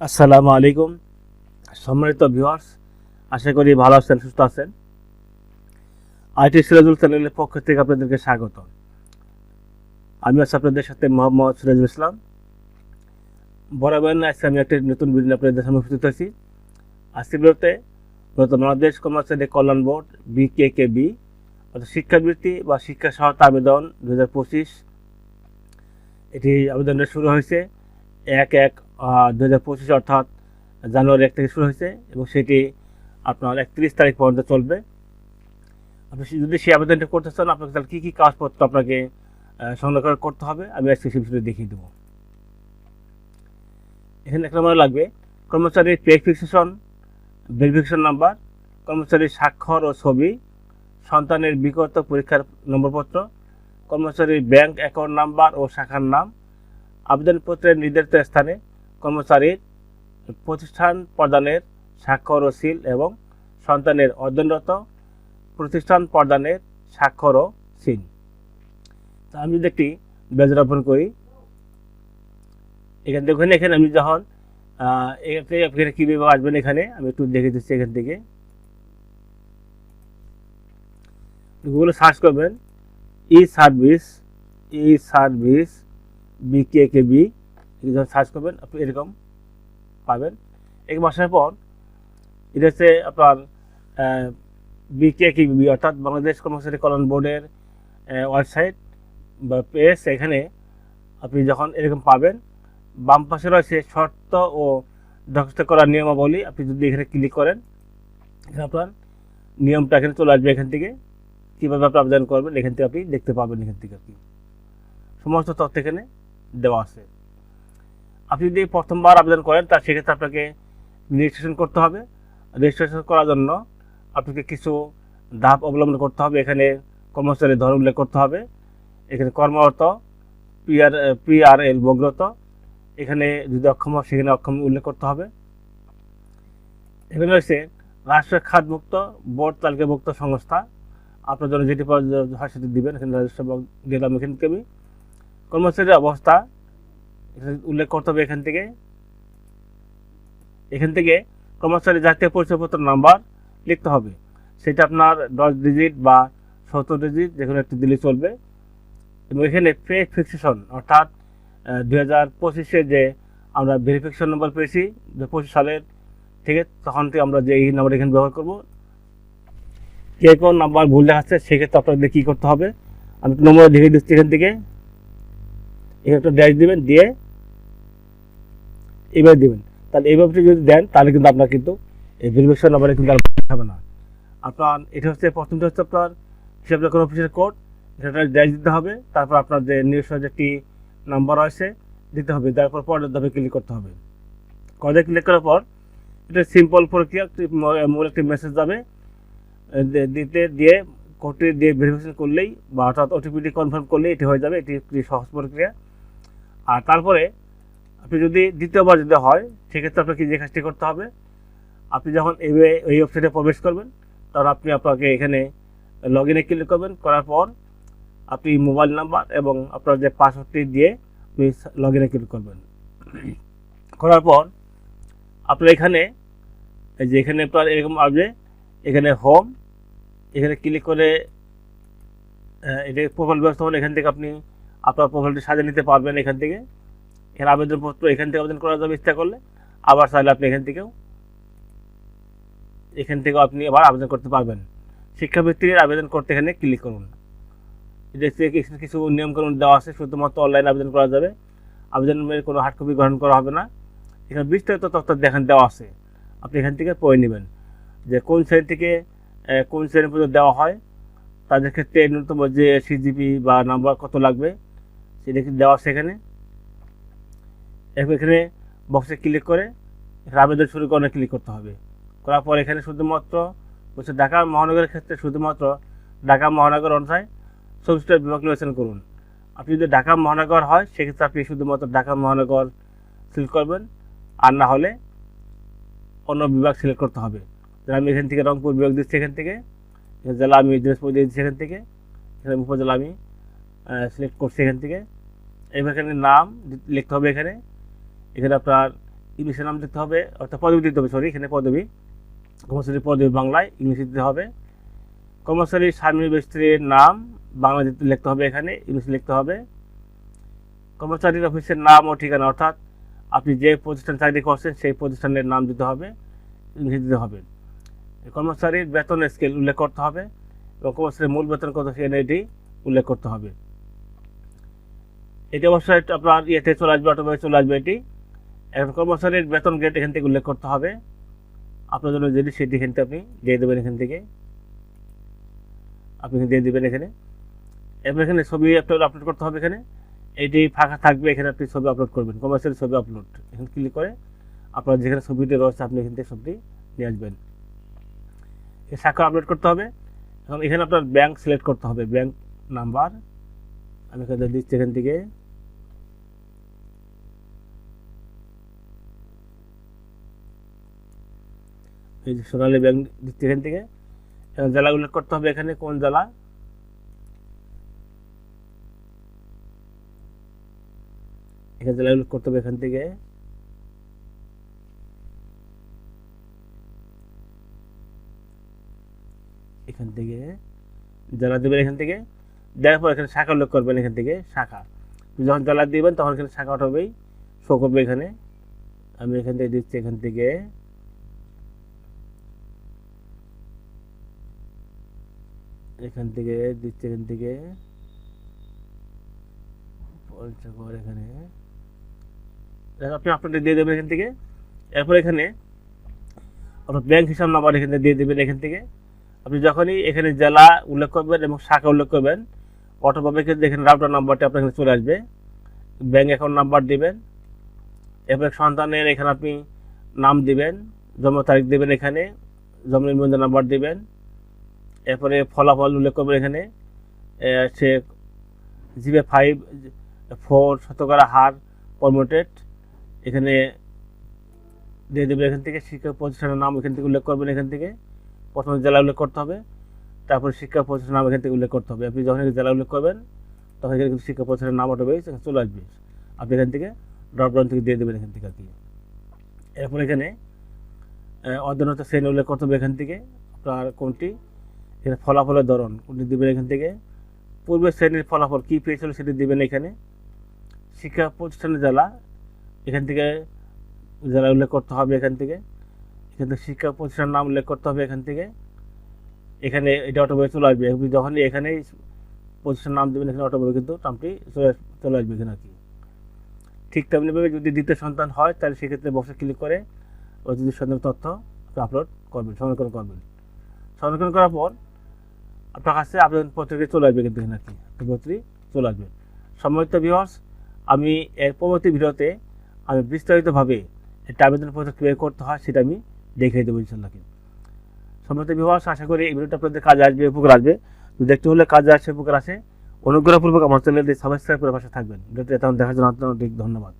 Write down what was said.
আসসালামু আলাইকুম। সম্মানিত ভিউয়ার্স আশা করি ভালো আছেন, সুস্থ আছেন। আইটি সিরাজুল চ্যানেলের পক্ষ থেকে আপনাদেরকে স্বাগত আমি আছি আপনাদের সাথে মোহাম্মদ সিরাজুল ইসলাম। বরাবর আজকে আমি একটা নতুন ভিডিও আপনাদের সামনে উপস্থিত আছি আজকের ভিডিওতে মূলত বাংলাদেশ কমার্সিয়াল কল্যাণ বোর্ড, বিকেকেবি, অর্থাৎ শিক্ষাবৃত্তি বা শিক্ষা সহায়তা আবেদন দু পঁচিশ। এটি আবেদনটা শুরু হয়েছে এক এক দু হাজার পঁচিশ অর্থাৎ জানুয়ারি এক থেকে শুরু হয়েছে এবং সেটি আপনার একত্রিশ তারিখ পর্যন্ত চলবে। আপনি যদি সেই আবেদনটা করতে চান, আপনাকে তাহলে কী কী কাগজপত্র আপনাকে করে করতে হবে, আমি আজকে সেই বিষয়টা দেখিয়ে দেবো। এখানে এক নম্বর লাগবে কর্মচারীর পে ফিক্সেশন ভেরিফিকেশন নাম্বার কর্মচারীর স্বাক্ষর ও ছবি, সন্তানের বিগত পরীক্ষার নম্বরপত্র, কর্মচারীর ব্যাংক অ্যাকাউন্ট নাম্বার ও শাখার নাম, আবেদনপত্রের নির্ধারিত স্থানে কর্মচারীর প্রতিষ্ঠান প্রদানের স্বাক্ষর ও সিল এবং সন্তানের অধ্যয়নরত প্রতিষ্ঠান প্রদানের স্বাক্ষর ও সিল। তা আমি যদি একটি ব্যাজার ওপেন করি, এখান দেখুন, এখানে আমি যখন এখান কীভাবে আসবেন এখানে, আমি একটু দেখে দিচ্ছি এখান থেকে। গুগলে সার্চ করবেন, ই সার্ভিস ই সার্ভিস বিকেকেবি যখন সার্চ করবেন, আপনি এরকম পাবেন। এক মাসের পর, এটা হচ্ছে আপনার বিকেকেবি অর্থাৎ বাংলাদেশ কর্মচারী কল্যাণ বোর্ডের ওয়েবসাইট বা পেজ এখানে আপনি যখন এরকম পাবেন, বাম পাশে রয়েছে শর্ত ও দরখাস্ত করার নিয়মাবলী, আপনি যদি এখানে ক্লিক করেন, এখানে আপনার নিয়মটা এখানে চলে আসবে এখান থেকে। কীভাবে আপনি আবেদন করবেন, এখান থেকে আপনি দেখতে পাবেন এখান থেকে আপনি সমস্ত তথ্য এখানে দেওয়া আছে। আপনি যদি প্রথমবার আবেদন করেন তার সেক্ষেত্রে আপনাকে রেজিস্ট্রেশন করতে হবে। রেজিস্ট্রেশন করার জন্য আপনাকে কিছু ধাপ অবলম্বন করতে হবে। এখানে কর্মচারীর ধরন উল্লেখ করতে হবে। এখানে কর্মরত, পিআর, পিআরএল বগ্রত। এখানে যদি অক্ষম সেখানে অক্ষম উল্লেখ করতে হবে। এখানে রয়েছে রাষ্ট্রের খাতমুক্ত, বোর্ড তালিকাভুক্ত সংস্থা। আপনার জন্য যেটি হয় সেটি দিবেন। এখানে রাজস্ব বিভাগ দিলাম এখান থেকে কর্মচারীর অবস্থা উল্লেখ করতে হবে এখান থেকে। এখান থেকে কর্মচারী জাতীয় পরিচয়পত্র নাম্বার লিখতে হবে। সেটা আপনার দশ ডিজিট বা সত্তর ডিজিট যে কোনো একটি দিলে চলবে। এবং এখানে পে ফিক্সেশন অর্থাৎ দুই হাজার পঁচিশে যে আমরা ভেরিফিকেশন নাম্বার পেয়েছি দু পঁচিশ সালের থেকে তখন থেকে আমরা যে এই নাম্বার এখানে ব্যবহার করব। কে কোন নাম্বার ভুল দেখাচ্ছে, সেক্ষেত্রে আপনাদের কী করতে হবে? আমি নম্বর দেখে দিচ্ছি এখান থেকে। এখানে একটা ড্যাশ দিবেন, দিয়ে এবার দিবেন। তাহলে এইভাবে যদি দেন, তাহলে কিন্তু আপনার কিন্তু এই ভেরিফিকেশন নাম্বারে কিন্তু আর হবে না। আপনার, এটা হচ্ছে, প্রথমটা হচ্ছে আপনার হিসাব রক্ষণ অফিসের কোড সেটা ড্যাশ দিতে হবে, তারপর আপনার যে নিজস্ব যে একটি নাম্বার আছে, দিতে হবে, তারপর পরের ধাপে ক্লিক করতে হবে। কলে ক্লিক করার পর, এটা সিম্পল প্রক্রিয়া মূল একটি মেসেজ যাবে দিতে, দিয়ে কোডটি দিয়ে ভেরিফিকেশন করলেই, বা অর্থাৎ ওটিপিটি কনফার্ম করলেই এটি হয়ে যাবে, এটি একটি সহজ প্রক্রিয়া। আর তারপরে আপনি যদি দ্বিতীয়বার যদি হয়, সেক্ষেত্রে আপনাকে যে কাজটি করতে হবে, আপনি যখন এই এই ওয়েবসাইটে প্রবেশ করবেন, তখন আপনি আপনাকে এখানে লগ ইনে ক্লিক করবেন, করার পর আপনি মোবাইল নাম্বার এবং আপনার যে পাসওয়ার্ডটি দিয়ে আপনি লগ ইনে ক্লিক করবেন। করার পর আপনার এখানে যে এখানে আপনার এরকম আসবে, এখানে হোম এখানে ক্লিক করে এটা প্রোফাইল ব্যবস্থাপনা এখান থেকে আপনি আপনার প্রোফাইলটি সাজিয়ে নিতে পারবেন এখান থেকে। এখানে আবেদনপত্র এখান থেকে আবেদন করা যাবে ইচ্ছা করলে আবার চাইলে আপনি এখান থেকেও এখান থেকেও আপনি আবার আবেদন করতে পারবেন। শিক্ষাবৃত্তির আবেদন করতে এখানে ক্লিক করুন। হচ্ছে কিছু- নিয়মকানুন দেওয়া আছে, শুধুমাত্র অনলাইন আবেদন করা যাবে। আবেদনের কোনো হার্ড কপি গ্রহণ করা হবে না। এখানে বিস্তারিত তথ্য দেখান, দেওয়া আছে। আপনি এখান থেকে পড়ে নেবেন যে কোন শ্রেণি থেকে কোন শ্রেণি পর্যন্ত দেওয়া হয়। তাদের ক্ষেত্রে ন্যূনতম যে সিজিপি বা নাম্বার কত লাগবে, সেটা দেওয়া আছে এখানে বক্সে ক্লিক করে আবেদন শুরু করে ক্লিক করতে হবে। করার পর এখানে শুধুমাত্র বলছে ঢাকা মহানগরের ক্ষেত্রে শুধুমাত্র ঢাকা মহানগর অনুসারে সংশ্লিষ্ট বিভাগ নির্বাচন করুন। আপনি যদি ঢাকা মহানগর হয়, সেক্ষেত্রে আপনি শুধুমাত্র ঢাকা মহানগর সিলেক্ট করবেন। আর না হলে অন্য বিভাগ সিলেক্ট করতে হবে। আমি এখান থেকে রংপুর বিভাগ দিচ্ছি এখান থেকে, জেলা আমি দিনাজপুর দিয়ে দিচ্ছি এখান থেকে, এখানে উপজেলা আমি সিলেক্ট করছি এখান থেকে। এবার এখানে নাম লিখতে হবে এখানে। এখানে আপনার ইংলিশের নাম দিতে হবে, অর্থাৎ পদবি দিতে হবে সরি এখানে পদবি। কর্মচারী পদবি বাংলায়, ইংলিশে দিতে হবে। কর্মচারী স্বামী স্ত্রীর নাম বাংলা দিতে লিখতে হবে এখানে, ইংলিশে লিখতে হবে। কর্মচারীর অফিসের নাম ও ঠিকানা, অর্থাৎ আপনি যে প্রতিষ্ঠান চাকরি করছেন, সেই প্রতিষ্ঠানের নাম দিতে হবে, ইংলিশে দিতে হবে। কর্মচারীর বেতন স্কেল উল্লেখ করতে হবে এবং কর্মচারীর মূল বেতন কত এটি উল্লেখ করতে হবে। এটি অবশ্যই আপনার ইয়েতে চলে আসবে অটোমেটিক চলে আসবে এটি। কর্মচারীর বেতন গ্রেড এখান থেকে উল্লেখ করতে হবে। আপনার জন্য যদি সেটি এখান থেকে আপনি দিয়ে দেবেন এখান থেকে। আপনি দিয়ে দেবেন এখানে। এবার এখানে ছবি আপনার আপলোড করতে হবে এখানে। এটি ফাঁকা থাকবে, এখানে আপনি ছবি আপলোড করবেন। কমার্শিয়াল ছবি আপলোড এখানে ক্লিক করে আপনার যেখানে ছবিটি রয়েছে, আপনি এখান থেকে ছবিটি নিয়ে আসবেন। এই শাখা আপলোড করতে হবে। এখন এখানে আপনার ব্যাংক সিলেক্ট করতে হবে। ব্যাংক নাম্বার আমি এখানে দিচ্ছি এখান থেকে। এই যে সোনালী ব্যাংক এখান থেকে। জেলা উল্লেখ করতে হবে এখানে, কোন জেলা এখানে জেলা উল্লেখ করতে হবে এখান থেকে। এখান থেকে। জেলা দেবেন এখান থেকে। দেওয়ার পর এখানে শাখা উল্লেখ করবেন এখান থেকে, শাখা। যখন জেলা দিবেন, তখন এখানে শাখা উঠাবেই, শো করবে এখানে। আমি এখান থেকে দিচ্ছি এখান থেকে। এখান থেকে, দিচ্ছে এখান থেকে। এখানে। আপনি আপনাদের দিয়ে দেবেন এখান থেকে। এরপর এখানে আপনার ব্যাংক হিসাব নাম্বার এখান থেকে দিয়ে দেবেন এখান থেকে। আপনি যখনই এখানে জেলা উল্লেখ করবেন এবং শাখা উল্লেখ করবেন অটোভাবে কিন্তু এখানে রাউটার নাম্বারটা আপনার এখানে চলে আসবে। ব্যাংক অ্যাকাউন্ট নাম্বার দিবেন। এরপরে সন্তানের এখানে আপনি নাম দিবেন, জন্ম তারিখ দেবেন এখানে জন্ম নিবন্ধন নাম্বার দিবেন। এরপরে ফলাফল উল্লেখ করবেন এখানে। সে জিবে ফাইভ ফোর শতকরা হার প্রমোটেড এখানে দিয়ে দেবেন এখান থেকে শিক্ষা প্রতিষ্ঠানের নাম এখান থেকে উল্লেখ করবেন এখান থেকে। প্রথমে জেলা উল্লেখ করতে হবে। তারপরে শিক্ষা প্রতিষ্ঠানের নাম এখান থেকে উল্লেখ করতে হবে। আপনি যখন জেলা উল্লেখ করবেন, তখন এখানে কিন্তু শিক্ষা প্রতিষ্ঠানের নাম অটোবে চলে আসবে। আপনি এখান থেকে ড্রপডাউন থেকে দিয়ে দেবেন এখান থেকে আর কি। এরপর এখানে অধ্যয়নত শ্রেণি উল্লেখ করতে হবে এখান থেকে। আপনার কোনটি? এখানে ফলাফলের ধরন কোনটি দেবেন এখান থেকে। পূর্বের শ্রেণির ফলাফল কী পেয়েছিল সেটি দেবেন এখানে। শিক্ষা প্রতিষ্ঠানের জেলা এখান থেকে জেলা উল্লেখ করতে হবে এখান থেকে। এখান থেকে শিক্ষা প্রতিষ্ঠানের নাম উল্লেখ করতে হবে এখান থেকে। এখানে এটা অটোভাবে চলে আসবে। যখনই এখানে প্রতিষ্ঠান নাম দেবেন, এখানে অটোভাবে কিন্তু নামটি চলে চলে আসবে এখানে আর কি। ঠিক তেমনিভাবে যদি দ্বিতীয় সন্তান হয়, তাহলে সেক্ষেত্রে বক্সে ক্লিক করে ওই দ্বিতীয় সন্তানের তথ্য আপলোড করবেন, সংরক্ষণ করবেন। সংরক্ষণ করার পর আপনার কাছে আবেদন পত্রটি চলে আসবে কিন্তু এখানে পত্রটি চলে আসবে। সম্মানিত ভিউয়ার্স আমি এর পরবর্তী ভিডিওতে আমি বিস্তারিতভাবে একটা আবেদনপত্র কীভাবে করতে হয়, সেটা আমি দেখিয়ে দেবো ইনশাল্লাহ সম্মানিত বিভাগ আশা করি এই ভিডিওটা আপনাদের কাজে আসবে, উপকার আসবে। তো দেখতে হলে কাজে আসে, উপকার আসে। অনুগ্রহপূর্বক আমার চ্যানেলটি সাবস্ক্রাইব করে পাশে থাকবেন। ভিডিওটি তখন দেখার জন্য অনেক ধন্যবাদ।